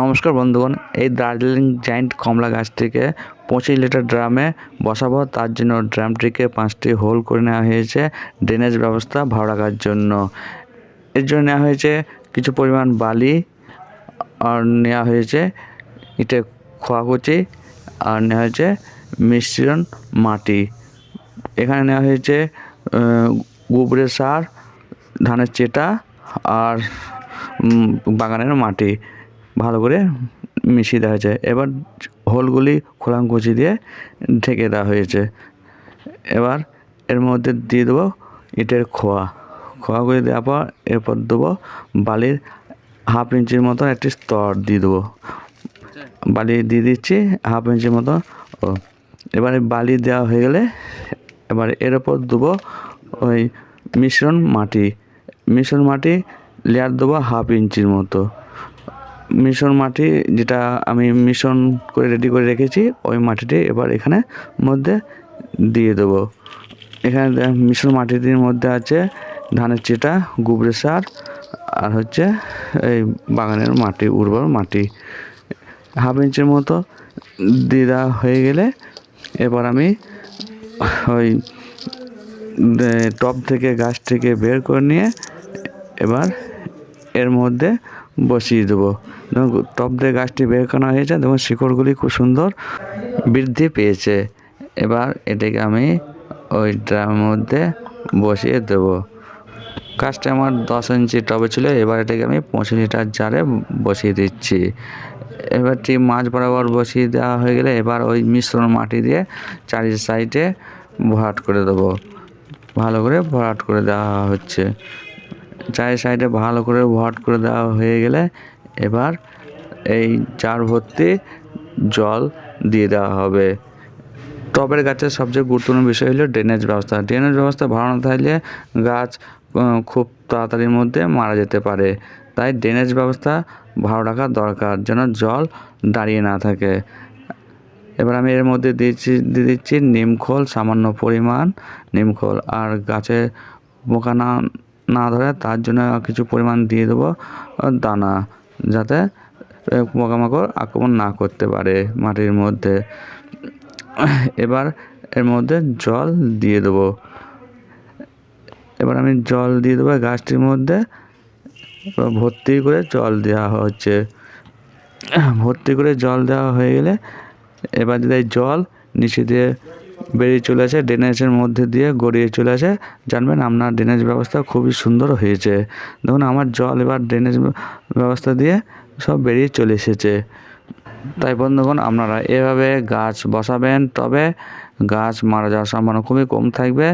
নমস্কার বন্ধুগণ, এই দার্জিলিং জায়েন্ট কমলা গাছটিকে পঁচিশ লিটার ড্রামে বসাবো। তার জন্য ড্রামটিকে পাঁচটি হোল করে নেওয়া হয়েছে। ড্রেনেজ ব্যবস্থা ভালো রাখার জন্য। এর জন্য নেওয়া হয়েছে কিছু পরিমাণ বালি, আর নেওয়া হয়েছে ইটের খোয়াকুচি আর নেওয়া হয়েছে মিশ্রণ মাটি। এখানে নেওয়া হয়েছে গোবরের সার, ধানের চেটা, আর বাগানের মাটি। ভালো করে মিশিয়ে দেওয়া হয়েছে। এবার হোলগুলি খোলাঙ্কুচি দিয়ে ঢেকে দেওয়া হয়েছে। এবার এর মধ্যে দিয়ে দেবো ইটের খোয়া। খোয়া খোয়াগুলি দেওয়ার পর এরপর দেবো বালির হাফ ইঞ্চির মতো একটি স্তর দিয়ে দেবো। বালি দিয়ে দিচ্ছি হাফ ইঞ্চির মতো। ও, এবারে বালি দেওয়া হয়ে গেলে এবার এর ওপর দেবো ওই মিশ্রণ মাটি। মিশ্রণ মাটি লেয়ার দেবো হাফ ইঞ্চির মতো। মিশ্রণ মাটি যেটা আমি মিশন করে রেডি করে রেখেছি, ওই মাটিটি এবার এখানে মধ্যে দিয়ে দেবো। এখানে মিশ্রণ মাটিটির মধ্যে আছে ধানের চিটা গোবরে সার আর হচ্ছে এই বাগানের মাটি, উর্বর মাটি। হাফ ইঞ্চির মতো দেওয়া হয়ে গেলে এবার আমি ওই টব থেকে, গাছ থেকে বের করে নিয়ে এবার এর মধ্যে বসিয়ে দেবো। দেখুন টব দিয়ে গাছটি বের করা হয়েছে। দেখুন, শিকড়গুলি খুব সুন্দর বৃদ্ধি পেয়েছে। এবার এটাকে আমি ওই ড্রামের মধ্যে বসিয়ে দেবো। গাছটা আমার দশ ইঞ্চি টবে ছিল, এবার এটাকে আমি পঁচিশ লিটার জারে বসিয়ে দিচ্ছি। এবার ঠিক মাছ বরাবর বসিয়ে দেওয়া হয়ে গেলে এবার ওই মিশ্রণ মাটি দিয়ে চারি সাইডে ভরাট করে দেবো। ভালো করে ভরাট করে দেওয়া হচ্ছে। চারি সাইডে ভালো করে ভরাট করে দেওয়া হয়ে গেলে এবার এই চার ভর্তি জল দিয়ে দেওয়া হবে। টবের গাছের সবচেয়ে গুরুত্বপূর্ণ বিষয় হলো ড্রেনেজ ব্যবস্থা। ড্রেনেজ ব্যবস্থা ভালো না থাকলে গাছ খুব তাড়াতাড়ির মধ্যে মারা যেতে পারে। তাই ড্রেনেজ ব্যবস্থা ভালো রাখা দরকার, যেন জল দাঁড়িয়ে না থাকে। এবার আমি এর মধ্যে দিয়েছি দিয়ে দিচ্ছি নিমখোল, সামান্য পরিমাণ নিমখোল। আর গাছে পোকা না না ধরে তার জন্য কিছু পরিমাণ দিয়ে দেবো দানা, যাতে পোকামাকড় আক্রমণ না করতে পারে মাটির মধ্যে। এবার এর মধ্যে জল দিয়ে দেবো। এবার আমি জল দিয়ে দেবো গাছটির মধ্যে। ভর্তি করে জল দেওয়া হচ্ছে। ভর্তি করে জল দেওয়া হয়ে গেলে এবার যদি জল নিচে দিয়ে বেরিয়ে চলে আসে ড্রেনেজের মধ্যে দিয়ে গড়িয়ে চলে আসে। জানবেন আপনার ড্রেনেজ ব্যবস্থা খুবই সুন্দর হয়েছে। দেখুন, আমার জল এবার ড্রেনেজ ব্যবস্থা দিয়ে সব বেরিয়ে চলে এসেছে। তাই বন্ধুগণ, আপনারা এভাবে গাছ বসাবেন, তবে গাছ মারা যাওয়ার সম্ভাবনা খুবই কম থাকবে।